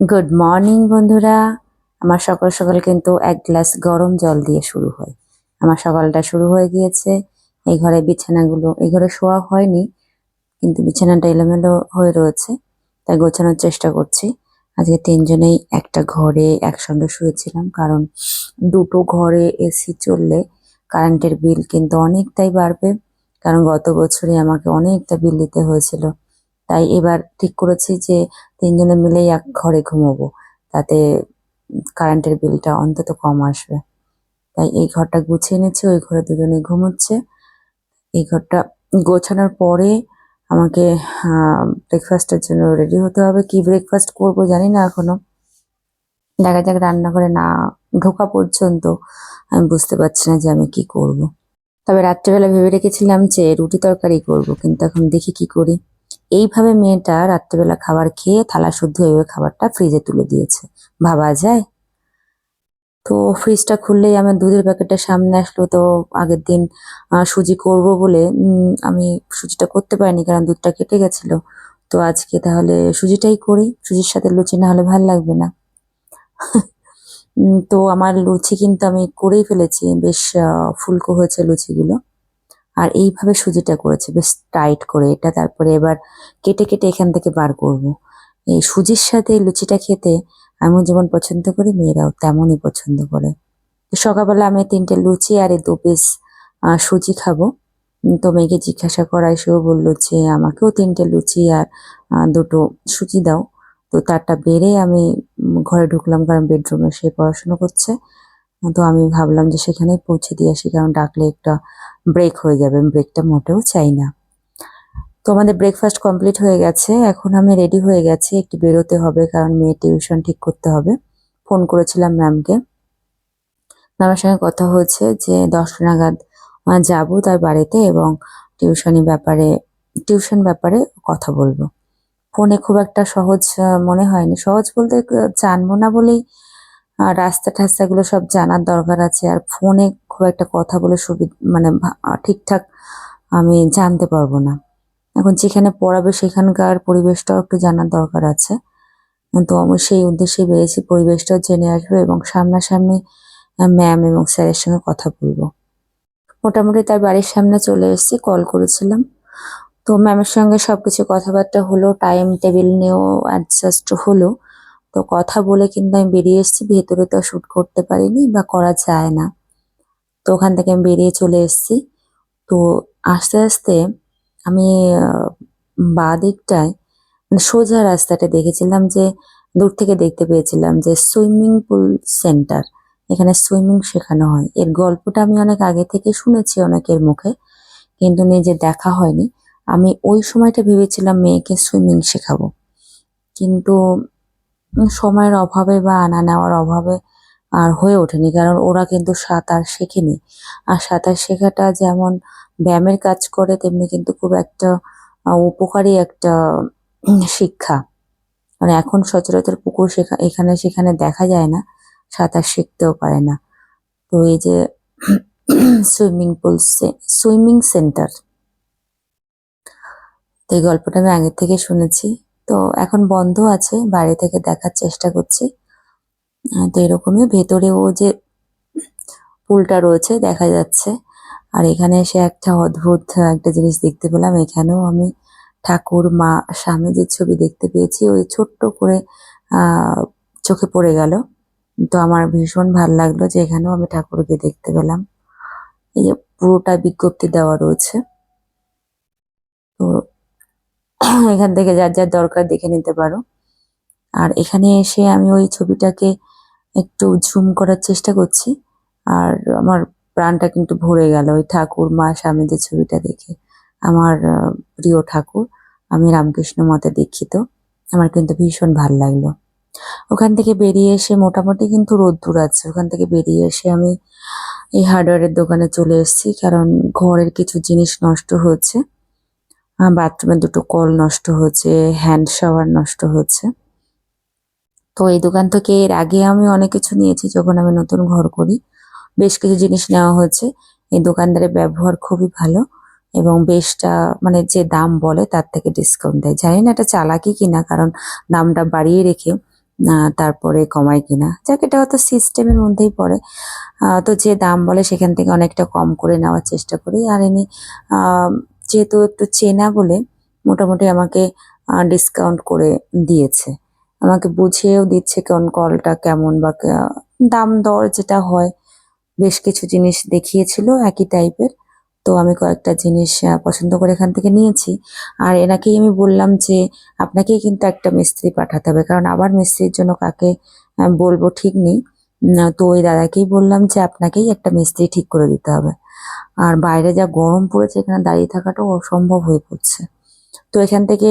Good morning বন্ধুরা। আমার সকাল সকাল কিন্তু এক গ্লাস গরম জল দিয়ে শুরু হয়। আমার সকালটা শুরু হয়ে গিয়েছে। এই ঘরে বিছানাগুলো, এই ঘরে শোয়া হয়নি, কিন্তু বিছানাটা এলোমেলো হয়ে রয়েছে, তাই গোছানোর চেষ্টা করছি। আজকে তিনজনেই একটা ঘরে একসঙ্গে শুয়েছিলাম, কারণ দুটো ঘরে এসি চললে কারেন্টের বিল কিন্তু অনেকটাই বাড়বে, কারণ গত বছরে আমাকে অনেকটা বিল দিতে হয়েছিল। তাই এবার ঠিক করেছি যে তিনজনে মিলেই এক ঘরে ঘুমোবো। তাতে কারেন্টের বিলটা অন্তত কম আসবে। তাই এই ঘরটা গুছিয়ে নিচ্ছে ওই ঘরে দুজনে ঘুমোচ্ছে। এই ঘরটা গোছানোর পরে আমাকে ব্রেকফাস্টের জন্য রেডি হতে হবে। কি ব্রেকফাস্ট করব জানি না এখনও। দেখা যাক রান্নাঘরে না ঢোকা পর্যন্ত আমি বুঝতে পারছি না যে আমি কি করব। তবে রাত্রেবেলা ভেবে রেখেছিলাম যে রুটি তরকারি করব, কিন্তু এখন দেখি কি করি। এইভাবে মেয়েটা রাত্রেবেলা খাবার খেয়ে থালা শুদ্ধ এইভাবে খাবারটা ফ্রিজে তুলে দিয়েছে। ভাবা যায়? তো ফ্রিজটা খুললেই আমার দুধের প্যাকেটটা সামনে আসলো, তো আগের দিন সুজি করব বলে আমি সুজিটা করতে পারিনি কারণ দুধটা কেটে গেছিল। তো আজকে তাহলে সুজিটাই করি, সুজির সাথে লুচি না হলে ভালো লাগবে না। তো আমার লুচি কিন্তু আমি করেই ফেলেছি, বেশ ফুলকো হয়েছে লুচিগুলো। আর এইভাবে সুজিটা করেছে, বেশ টাইট করে এটা। তারপরে এবার কেটে কেটে এখান থেকে বার করব। এই সুজির সাথে লুচিটা খেতে আমি যেমন পছন্দ করি, মেয়েরাও তেমনই পছন্দ করে। সকালবেলা আমি তিনটে লুচি আর এই দু পিস সুজি খাব। তো মেয়েকে জিজ্ঞাসা করায়, সেও বলল যে আমাকেও তিনটে লুচি আর দুটো সুজি দাও। তো তারটা বেড়ে আমি ঘরে ঢুকলাম, কারণ বেডরুমে সে পড়াশোনা করছে। তো আমি ভাবলাম যে সেখানেই পৌঁছে দিয়ে আসি, কারণ ডাকলে একটা ব্রেক হয়ে যাবে। ব্রেকটা মোটেও চাই না। তো আমাদের ব্রেকফাস্ট কমপ্লিট হয়ে গেছে। এখন আমি রেডি হয়ে গেছি, একটু বেরোতে হবে, কারণ মেয়ে টিউশন ঠিক করতে হবে। ফোন করেছিলাম ম্যামকে ম্যামের সঙ্গে কথা হয়েছে যে দশটা নাগাদ যাব তার বাড়িতে এবং টিউশনি ব্যাপারে টিউশন ব্যাপারে কথা বলব। ফোনে খুব একটা সহজ মনে হয়নি। সহজ বলতে জানব না বলেই আহ, রাস্তা টাস্তাগুলো সব জানার দরকার আছে। আর ফোনে খুব একটা কথা বলে সুবিধা মানে ঠিকঠাক আমি জানতে পারব না। এখন যেখানে পড়াবে সেখানকার পরিবেশটাও একটু জানার দরকার আছে। তো আমি সেই উদ্দেশ্যে বেরিয়েছি পরিবেশটাও জেনে আসব এবং সামনাসামনি ম্যাম এবং স্যারের সঙ্গে কথা বলব। মোটামুটি তার বাড়ির সামনে চলে এসেছি কল করেছিলাম। তো ম্যামের সঙ্গে সবকিছু কথাবার্তা হলো টাইম টেবিল নিয়েও অ্যাডজাস্ট হলো। তো কথা বলে কিন্তু আমি বেরিয়ে এসেছি, ভেতরে তো শ্যুট করতে পারিনি বা করা যায় না। তো ওখান থেকে আমি বেরিয়ে চলে এসেছি। তো আস্তে আস্তে আমি বাঁ দিকটায় মানে সোজা রাস্তাটা দেখেছিলাম যে, দূর থেকে দেখতে পেয়েছিলাম যে সুইমিং পুল সেন্টার। এখানে সুইমিং শেখানো হয়। এর গল্পটা আমি অনেক আগে থেকে শুনেছি অনেকের মুখে, কিন্তু নিজে দেখা হয়নি। আমি ওই সময়টা ভেবেছিলাম মেয়েকে সুইমিং শেখাবো। কিন্তু সময়ের অভাবে বা আনা নেওয়ার অভাবে আর হয়ে ওঠেনি। কারণ ওরা কিন্তু সাঁতার শেখেনি। আর সাঁতার শেখাটা যেমন ব্যায়ামের কাজ করে, তেমনি কিন্তু খুব একটা উপকারী একটা শিক্ষা। মানে এখন সচরাচর পুকুর শেখা, এখানে সেখানে দেখা যায় না, সাঁতার শিখতেও পারে না। তো এই যে সুইমিং পুল সুইমিং সেন্টার। তো এই গল্পটা আমি আগের থেকে শুনেছি। তো এখন বন্ধ আছে, বাইরে থেকে দেখার চেষ্টা করছি। তো এরকমই ভেতরেও যে পুলটা রয়েছে দেখা যাচ্ছে। আর এখানে এসে একটা অদ্ভুত একটা জিনিস দেখতে পেলাম। এখানেও আমি ঠাকুর মা স্বামীজির ছবি দেখতে পেয়েছি, ওই ছোট্ট করে চোখে পড়ে গেল। তো আমার ভীষণ ভালো লাগল যে এখানেও আমি ঠাকুরকে দেখতে পেলাম। এই যে পুরোটা বিজ্ঞপ্তি দেওয়া রয়েছে। তো এখান থেকে যার যার দরকার দেখে নিতে পারো। আর এখানে এসে আমি ওই ছবিটাকে একটু ঝুম করার চেষ্টা করছি। আর আমার প্রাণটা কিন্তু ভরে গেল ওই ঠাকুর, মা স্বামীদের ছবিটা দেখে। আমার প্রিয় ঠাকুর, আমি রামকৃষ্ণ মতে দীক্ষিত। আমার কিন্তু ভীষণ ভালো লাগল। ওখান থেকে বেরিয়ে এসে মোটামুটি কিন্তু রোদ্দুর আছে। ওখান থেকে বেরিয়ে এসে আমি এই হার্ডওয়্যারের দোকানে চলে এসেছি, কারণ ঘরের কিছু জিনিস নষ্ট হয়েছে বাথরুমের দুটো কল নষ্ট হয়েছে হ্যান্ড শাওয়ার নষ্ট হয়েছে। তো এই দোকান থেকে এর আগে আমি অনেক কিছু নিয়েছি যখন আমি নতুন ঘর করি। বেশ কিছু জিনিস নেওয়া হয়েছে। এই দোকানদারের ব্যবহার খুবই ভালো এবং বেশটা মানে যে দাম বলে তার থেকে ডিসকাউন্ট দেয়। জানি না এটা চালাকি কিনা কারণ দামটা বাড়িয়ে রেখে তারপরে কমায় কিনা। যাক এটা হয়তো সিস্টেমের মধ্যেই পড়ে। তো যে দাম বলে সেখান থেকে অনেকটা কম করে নেওয়ার চেষ্টা করি। আর আহ, যেহেতু একটু চেনা বলে মোটামুটি আমাকে ডিসকাউন্ট করে দিয়েছে। আমাকে বুঝিয়েও দিচ্ছে কোন কলটা কেমন বা দাম দর যেটা হয়। বেশ কিছু জিনিস দেখিয়েছিল একই টাইপের তো আমি কয়েকটা জিনিস পছন্দ করে এখান থেকে নিয়েছি। আর এনাকেই আমি বললাম যে, আপনাকেই কিন্তু একটা মিস্ত্রি পাঠাতে হবে। কারণ আবার মিস্ত্রির জন্য কাকে বলব ঠিক নেই। তো ওই দাদাকেই বললাম যে, আপনাকেই একটা মিস্ত্রি ঠিক করে দিতে হবে। আর বাইরে যা গরম পড়েছে এখানে দাঁড়িয়ে থাকাটাও অসম্ভব হয়ে পড়ছে। তো এখান থেকে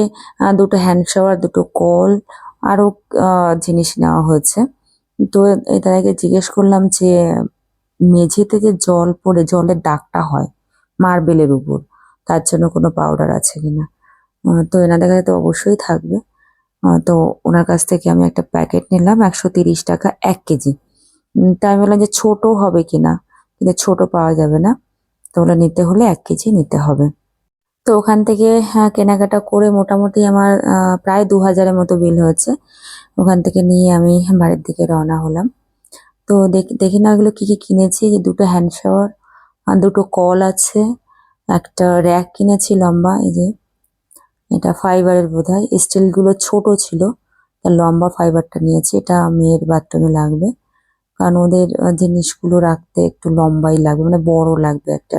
দুটো হ্যান্ড শাওয়ার দুটো কল আরও আহ, জিনিস নেওয়া হয়েছে। তো এই দাদাকে জিজ্ঞেস করলাম যে মেঝেতে যে জল পড়ে জলের দাগটা হয় মার্বেলের উপর তার জন্য কোনো পাউডার আছে কিনা? তো এনাদের কাছে তো অবশ্যই থাকবে। তো ওনার কাছ থেকে আমি একটা প্যাকেট নিলাম একশো তিরিশ টাকা এক কেজি। তাই আমি বললাম যে ছোট হবে কিনা? কিন্তু ছোট পাওয়া যাবে না। তো ওগুলো নিতে হলে এক কেজি নিতে হবে। তো ওখান থেকে হ্যাঁ, কেনাকাটা করে মোটামুটি আমার প্রায় দু হাজারের মতো বিল হয়েছে। ওখান থেকে নিয়ে আমি বাড়ির দিকে রওনা হলাম। তো দেখ- না এগুলো কি কি কিনেছি। যে দুটো হ্যান্ড শাওয়ার দুটো কল আছে একটা র্যাক কিনেছি লম্বা এই যে। এটা ফাইবারের বোধ হয় স্টিলগুলো ছোট ছিল লম্বা ফাইবারটা নিয়েছি। এটা মেয়ের বাথরুমে লাগবে। কারণ ওদের জিনিসগুলো রাখতে একটু লম্বাই লাগবে মানে বড় লাগবে একটা।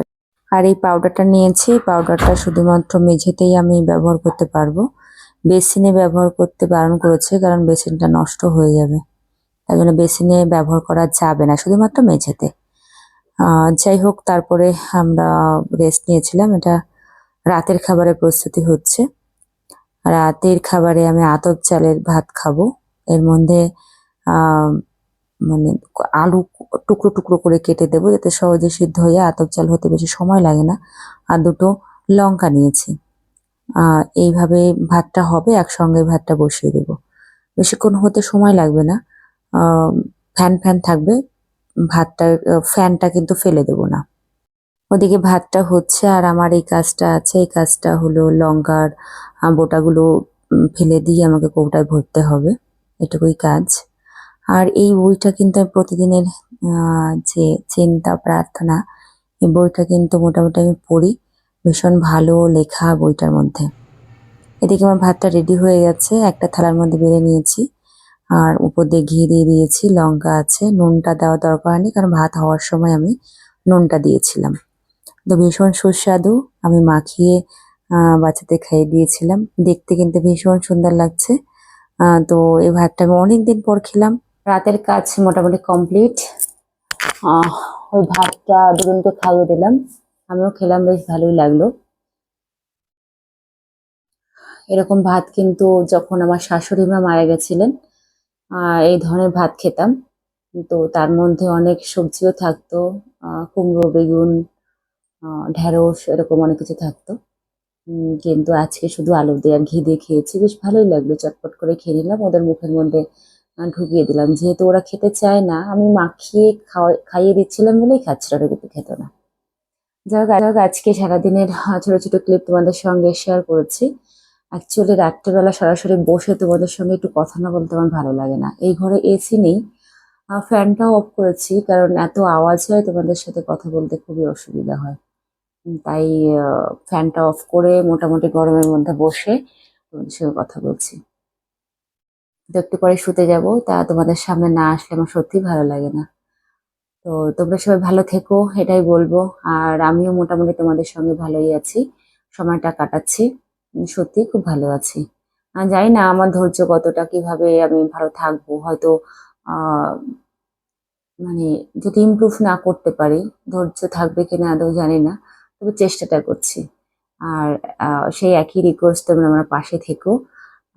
আর এই পাউডারটা নিয়েছি পাউডারটা শুধুমাত্র মেঝেতেই আমি ব্যবহার করতে পারব। বেসিনে ব্যবহার করতে বারণ করেছে, কারণ বেসিনটা নষ্ট হয়ে যাবে। তাই জন্য বেসিনে ব্যবহার করা যাবে না, শুধুমাত্র মেঝেতে। যাই হোক, তারপরে আমরা রেস্ট নিয়েছিলাম। এটা রাতের খাবারের প্রস্তুতি হচ্ছে। রাতের খাবারে আমি আতপ চালের ভাত খাব। এর মধ্যে মানে আলু টুকরো টুকরো করে কেটে দেবো যাতে সহজে সিদ্ধ হয়ে আতপ চাল হতে বেশি সময় লাগে না। আর দুটো লঙ্কা নিয়েছি। এইভাবে ভাতটা হবে, একসঙ্গে ভাতটা বসিয়ে দেবো। বেশিক্ষণ হতে সময় লাগবে না। ফ্যান ফ্যান থাকবে। ভাতটা, ফ্যানটা কিন্তু ফেলে দেবো না। ওদিকে ভাতটা হচ্ছে আর আমার এই কাজটা আছে। এই কাজটা হলো লঙ্কার বোটাগুলো ফেলে দিয়ে আমাকে কৌটায় ভরতে হবে। এটুকুই কাজ। আর এই বইটা কিন্তু আমি প্রতিদিনের যে চিন্তা, প্রার্থনা, এই বইটা কিন্তু মোটামুটি আমি পড়ি। ভীষণ ভালো লেখা বইটার মধ্যে। এদিকে আমার ভাতটা রেডি হয়ে গেছে, একটা থালার মধ্যে বেড়ে নিয়েছি। আর উপর দিয়ে ঘি দিয়ে দিয়েছি, লঙ্কা আছে, নুনটা দেওয়া দরকার নেই কারণ ভাত হওয়ার সময় আমি নুনটা দিয়েছিলাম। তো ভীষণ সুস্বাদু, আমি মাখিয়ে বাচ্চাদের খাইয়ে দিয়েছিলাম। দেখতে কিন্তু ভীষণ সুন্দর লাগছে। তো এই ভাতটা আমি অনেকদিন পর খেলাম। রাতের কাজ মোটামুটি কমপ্লিট। ওই ভাতটা দুজনকে খাইয়ে দিলাম। আমিও খেলাম, বেশ ভালোই লাগল। এরকম ভাত কিন্তু যখন আমার শাশুড়ি মা মারা গেছিলেন এই ধরনের ভাত খেতাম। তো তার মধ্যে অনেক সবজিও থাকতো কুমড়ো, বেগুন ঢেঁড়স, এরকম অনেক কিছু থাকতো। কিন্তু আজকে শুধু আলু দিয়ে আর ঘি দিয়ে খেয়েছি। বেশ ভালোই লাগল, চটপট করে খেয়ে নিলাম। ওদের মুখের মধ্যে ঢুকিয়ে দিলাম। যেহেতু ওরা খেতে চায় না, আমি মাখিয়ে খাইয়ে দিচ্ছিলাম বলেই খাচ্ছিল ওরা কিন্তু খেত না। যাই হোক আজকে সারাদিনের ছোট ছোট ক্লিপ তোমাদের সঙ্গে শেয়ার করেছি। অ্যাকচুয়ালি রাত্রেবেলা সরাসরি বসে তোমাদের সঙ্গে একটু কথা না বলতে আমার ভালো লাগে না। এই ঘরে এসি নেই। ফ্যানটাও অফ করেছি, কারণ এত আওয়াজ হয়, তোমাদের সাথে কথা বলতে খুবই অসুবিধা হয়। তাই ফ্যানটা অফ করে মোটামুটি গরমের মধ্যে বসে তোমাদের সঙ্গে কথা বলছি। তো একটু পরে শুতে যাব। তা তোমাদের সামনে না আসলে আমার সত্যি ভালো লাগে না। তো তোমরা সবাই ভালো থেকো এটাই বলব। আর আমিও মোটামুটি তোমাদের সঙ্গে ভালোই আছি। সময়টা কাটাচ্ছি। উম, সত্যি খুব ভালো আছি। জানি না আমার ধৈর্য কতটা কীভাবে আমি ভালো থাকব। হয়তো মানে যদি ইমপ্রুভ না করতে পারি ধৈর্য থাকবে কিনা আদৌ জানি না। তবে চেষ্টাটা করছি। আর সেই একই রিকোয়েস্ট তোমরা আমার পাশে থেকো।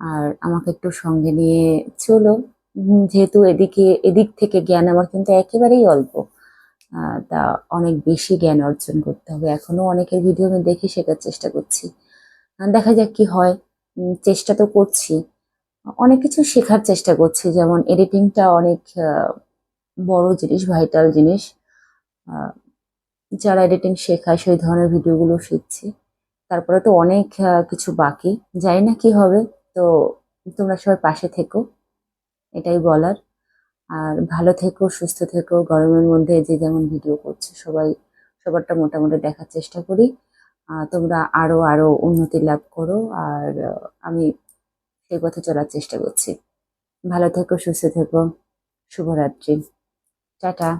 আর আমাকে একটু সঙ্গে নিয়ে চলো। যেহেতু এদিকে, এদিক থেকে জ্ঞান আমার কিন্তু একেবারেই অল্প। তা অনেক বেশি জ্ঞান অর্জন করতে হবে। এখনও অনেকের ভিডিও আমি দেখে শেখার চেষ্টা করছি। দেখা যাক কি হয়। চেষ্টা তো করছি। অনেক কিছু শেখার চেষ্টা করছি। যেমন এডিটিংটা অনেক বড় জিনিস, ভাইটাল জিনিস। যারা এডিটিং শেখায় সেই ধরনের ভিডিওগুলো শিখছি। তারপরে তো অনেক কিছু বাকি। জানি না কি হবে। তো তোমরা সবাই পাশে থেকো, এটাই বলার। আর ভালো থেকো, সুস্থ থেকো, গরমের মধ্যে যে যেমন ভিডিও করছে, সবাই সবারটা মোটামুটি দেখার চেষ্টা করি। তোমরা আরও আরও উন্নতি লাভ করো, আর আমি সেই পথে চলার চেষ্টা করছি। ভালো থেকো, সুস্থ থেকো, শুভরাত্রি। টাটা।